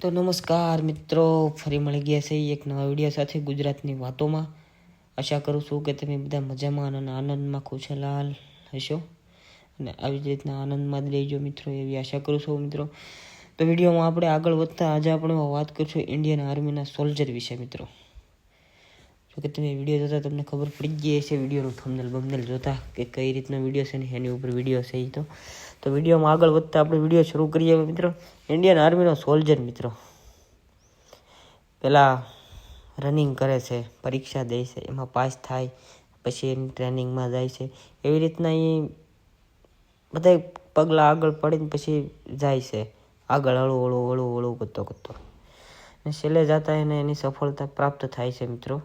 તો નમસ્કાર મિત્રો, ફરી મળી ગયા છે એક નવા વીડિયો સાથે ગુજરાતની વાતોમાં. આશા કરું છું કે તમે બધા મજામાં અને આનંદમાં ખુશલાલ હશો. અને આવી જ રીતના આનંદમાં જ રહેજો મિત્રો, એવી આશા કરું છું મિત્રો. તો વિડીયોમાં આપણે આગળ વધતા આજે આપણે વાત કરીશું ઇન્ડિયન આર્મીના સોલ્જર વિશે મિત્રો. જો કે તમે વીડિયો જોતા તમને ખબર પડી ગઈ હશે, વિડીયોનું થંબનેલ બમનેલ જોતા કે કઈ રીતનો વીડિયો છે ને એની ઉપર વીડિયો છે એ તો. તો વિડીયોમાં આગળ વધતા આપણે વીડિયો શરૂ કરીએ મિત્રો. ઇન્ડિયન આર્મીનો સોલ્જર મિત્રો. પહેલાં રનિંગ કરે છે, પરીક્ષા દે છે, એમાં પાસ થાય, પછી એની ટ્રેનિંગમાં જાય છે. એવી રીતના એ બધા પગલાં આગળ પડીને પછી જાય છે. આગળ હળવું હળવું હળવું હળવું કરતો કરતો. અને છેલ્લે જતા એને એની સફળતા પ્રાપ્ત થાય છે મિત્રો.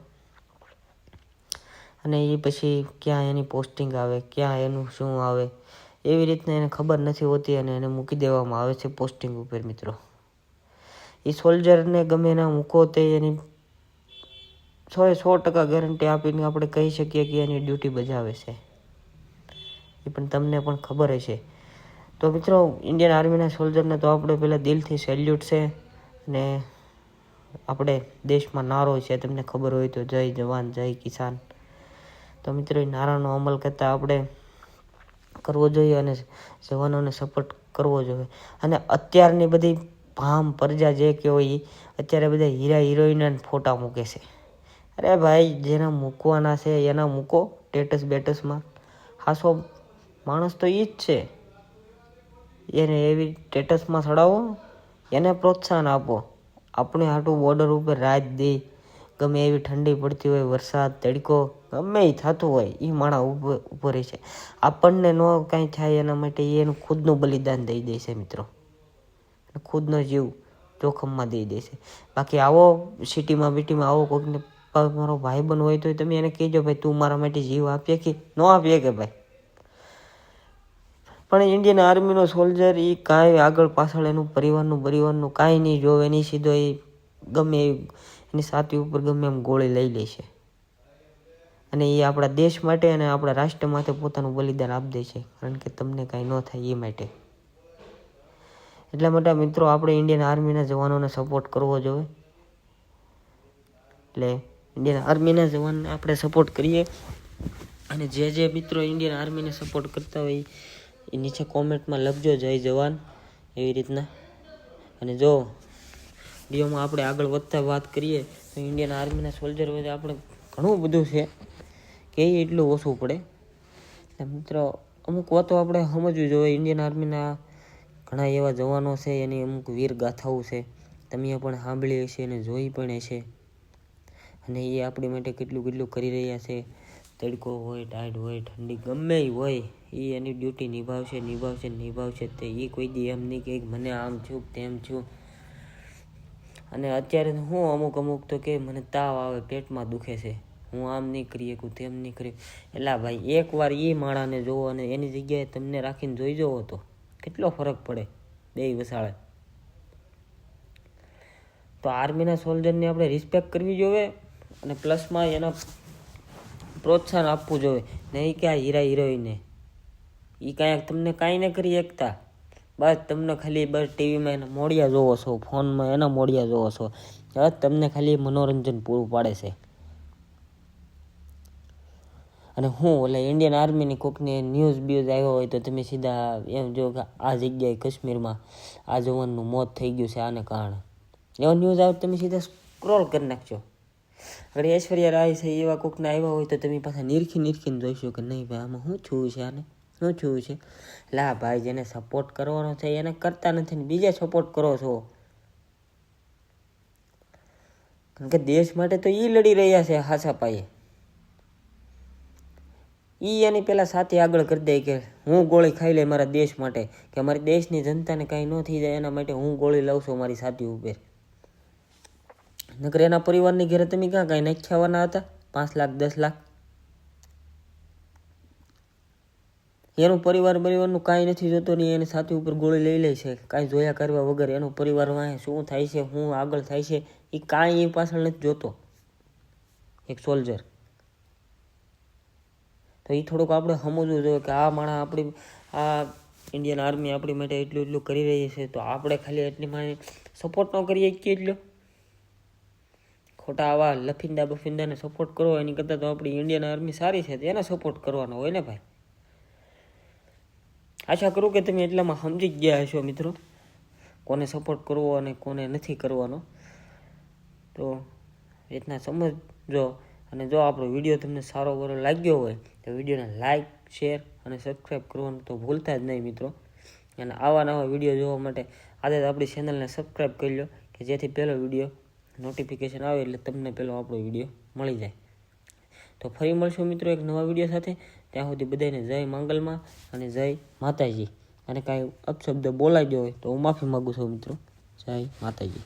અને એ પછી ક્યાં એની પોસ્ટિંગ આવે, ક્યાં એનું શું આવે, એવી રીતના એને ખબર નથી હોતી અને એને મૂકી દેવામાં આવે છે પોસ્ટિંગ ઉપર મિત્રો. એ સોલ્જરને ગમે એના મૂકો તે એની સો એ સો ટકા ગેરંટી આપીને આપણે કહી શકીએ કે એની ડ્યુટી બજાવે છે. એ પણ તમને પણ ખબર હશે. તો મિત્રો ઇન્ડિયન આર્મીના સોલ્જરને તો આપણે પહેલાં દિલથી સેલ્યુટ છે અને આપણે દેશમાં નારો છે, તમને ખબર હોય તો જય જવાન, જય કિસાન. તો મિત્રો, એ નારાનો અમલ કરતાં આપણે કરવો જોઈએ અને જવાનોને સપોર્ટ કરવો જોઈએ. અને અત્યારની બધી ભામ પરજા જે કે હોય અત્યારે બધા હીરા હિરોઈનના ફોટા મૂકે છે. અરે ભાઈ, જેના મૂકવાના છે, એના મૂકો ટેટસ બેટસમાં. હાસો માણસ તો એ જ છે. એને એવી સ્ટેટસમાં ચડાવો, એને પ્રોત્સાહન આપો. આપણે આટલું બોર્ડર ઉપર રાજ દે ગમે એવી ઠંડી પડતી હોય, વરસાદ, તડકો, ગમે એ થતું હોય એ માણા ઊભો રહે છે. આપણને ન કાંઈ થાય એના માટે એનું ખુદનું બલિદાન દઈ દે છે મિત્રો. ખુદનો જીવ જોખમમાં દઈ દે છે. બાકી આવો સિટીમાં, બીટીમાં, આવો કોઈકને મારો ભાઈ બન હોય તો તમે એને કહેજો, ભાઈ, તું મારા માટે જીવ આપીએ કે ન આપીએ કે ભાઈ? પણ ઇન્ડિયન આર્મીનો સોલ્જર એ કાંઈ આગળ પાછળ એનું પરિવારનું પરિવારનું કાંઈ નહીં જોવે, નહીં સીધો એ ગમે એની છાતી ઉપર ગમે એમ ગોળી લઈ લે છે. અને એ આપણા દેશ માટે અને આપણા રાષ્ટ્ર માટે પોતાનું બલિદાન આપી દે છે. કારણ કે તમને કાંઈ ન થાય એ માટે. એટલા માટે મિત્રો આપણે ઇન્ડિયન આર્મીના જવાનોને સપોર્ટ કરવો જોઈએ. એટલે ઇન્ડિયન આર્મીના જવાનને આપણે સપોર્ટ કરીએ. અને જે જે મિત્રો ઇન્ડિયન આર્મીને સપોર્ટ કરતા હોય એ નીચે કોમેન્ટમાં લખજો જય જવાન એવી રીતના. અને જો વિડીયોમાં આપણે આગળ વધતા વાત કરીએ, તો ઇન્ડિયન આર્મીના સોલ્જર વચ્ચે આપણે ઘણું બધું છે. કે એટલું ઓછું પડે. મિત્રો, અમુક વાતો આપણે સમજવી જોઈએ. ઇન્ડિયન આર્મીના ઘણા એવા જવાનો છે, એની અમુક વીર ગાથાઓ છે. તમે પણ સાંભળી હશે અને જોઈ પણ હશે. અને એ આપણી માટે કેટલું કેટલું કરી રહ્યા છે. તડકો હોય, ટાઈટ હોય, ઠંડી ગમે હોય એ એની ડ્યુટી નિભાવશે નિભાવશે નિભાવશે તે. એ કોઈ દી એમ નહીં કે મને આમ છું તેમ છું. અને અત્યારે હું અમુક અમુક તો કે મને તાવ આવે, પેટમાં દુખે છે. હું આમ નહીં કરી શકું તેમ નહીં કરી એટલે ભાઈ, એકવાર એ માળાને જોવો અને એની જગ્યાએ તમને રાખીને જોઈ જવો તો. કેટલો ફરક પડે બે વસાળે. તો આર્મીના સોલ્જરને આપણે રિસ્પેક્ટ કરવી જોઈએ અને પ્લસમાં એના પ્રોત્સાહન આપવું જોઈએ નહીં કે આ હીરા હિરોઈને એ કાંઈ તમને કાંઈ ન કરી શકતા. બસ તમને ખાલી બસ ટીવીમાં એના મોડિયા જોવો છો, ફોનમાં એના મોડિયા જોવો છો. બસ તમને ખાલી મનોરંજન પૂરું પાડે છે. અને હું એટલે ઇન્ડિયન આર્મીની કોકને ન્યૂઝ બ્યૂઝ આવ્યો હોય તો તમે સીધા એમ જો કે આ જગ્યાએ કાશ્મીરમાં આ જવાનનું મોત થઈ ગયું છે આને કારણે. એવો ન્યૂઝ આવે તમે સીધા સ્ક્રોલ કરી નાખજો. અગર ઐશ્વર્યા રાય છે એવા કોકને આવ્યા હોય તો તમે પાછા નિરખી નિરખીને જોઈશો કે નહીં ભાઈ, આમાં શું થયું છે આને? શું થયું છે? લા ભાઈ, જેને સપોર્ટ કરવાનો છે, એને કરતા નથી ને બીજા સપોર્ટ કરો છો. કારણ કે દેશ માટે તો એ લડી રહ્યા છે હાસા પાયે. એ એની પહેલાં સાથે આગળ કરી દે કે હું ગોળી ખાઈ લે મારા દેશ માટે, કે મારી દેશની જનતાને કાંઈ ન થઈ જાય એના માટે હું ગોળી લઉં છું મારી સાથી ઉપર. નકર એના પરિવારની ઘરે તમે ક્યાં કાંઈ નાખ્યાવાના હતા? પાંચ લાખ, દસ લાખ? એનું પરિવાર પરિવારનું કાંઈ નથી જોતો નહીં એની છાતી ઉપર ગોળી લઈ લે છે. કાંઈ જોયા કરવા વગર એનો પરિવાર વાંહે શું થાય છે શું આગળ થાય છે એ કાંઈ એ પાછળ નથી જોતો. એક સોલ્જર તો એ થોડુંક આપણે સમજવું જોઈએ કે આ માણસ આપણી, આ ઇન્ડિયન આર્મી આપણી માટે એટલું એટલું કરી રહી છે, તો આપણે ખાલી એટલી મારી સપોર્ટ ન કરીએ કે એટલો. ખોટા આવા લફિંદા બફિંદાને સપોર્ટ કરવો એની કરતાં તો આપણી ઇન્ડિયન આર્મી સારી છે, તો એને સપોર્ટ કરવાનો હોય ને ભાઈ? આશા કરું કે તમે એટલામાં સમજી ગયા હશો મિત્રો. કોને સપોર્ટ કરવો અને કોને નથી કરવાનો. તો રીતના સમજો અને જો આપણો વીડિયો તમને સારો બરો લાગ્યો હોય, તો વિડીયોને લાઇક શેર અને સબસ્ક્રાઈબ કરવાનું તો ભૂલતા જ નહીં મિત્રો. અને આવા નવા વીડિયો જોવા માટે આજે આપણી ચેનલને સબસ્ક્રાઈબ કરી લો, કે જેથી પહેલો વીડિયો નોટિફિકેશન આવે એટલે તમને પહેલો આપણો વીડિયો મળી જાય. તો ફરી મળશું મિત્રો એક નવા વીડિયો સાથે. ત્યાં સુધી બધાને જય મંગલમાં અને જય માતાજી. અને કાંઈ અપશબ્દ બોલાઈ ગયો હોય તો હું માફી માગું છું મિત્રો. જય માતાજી.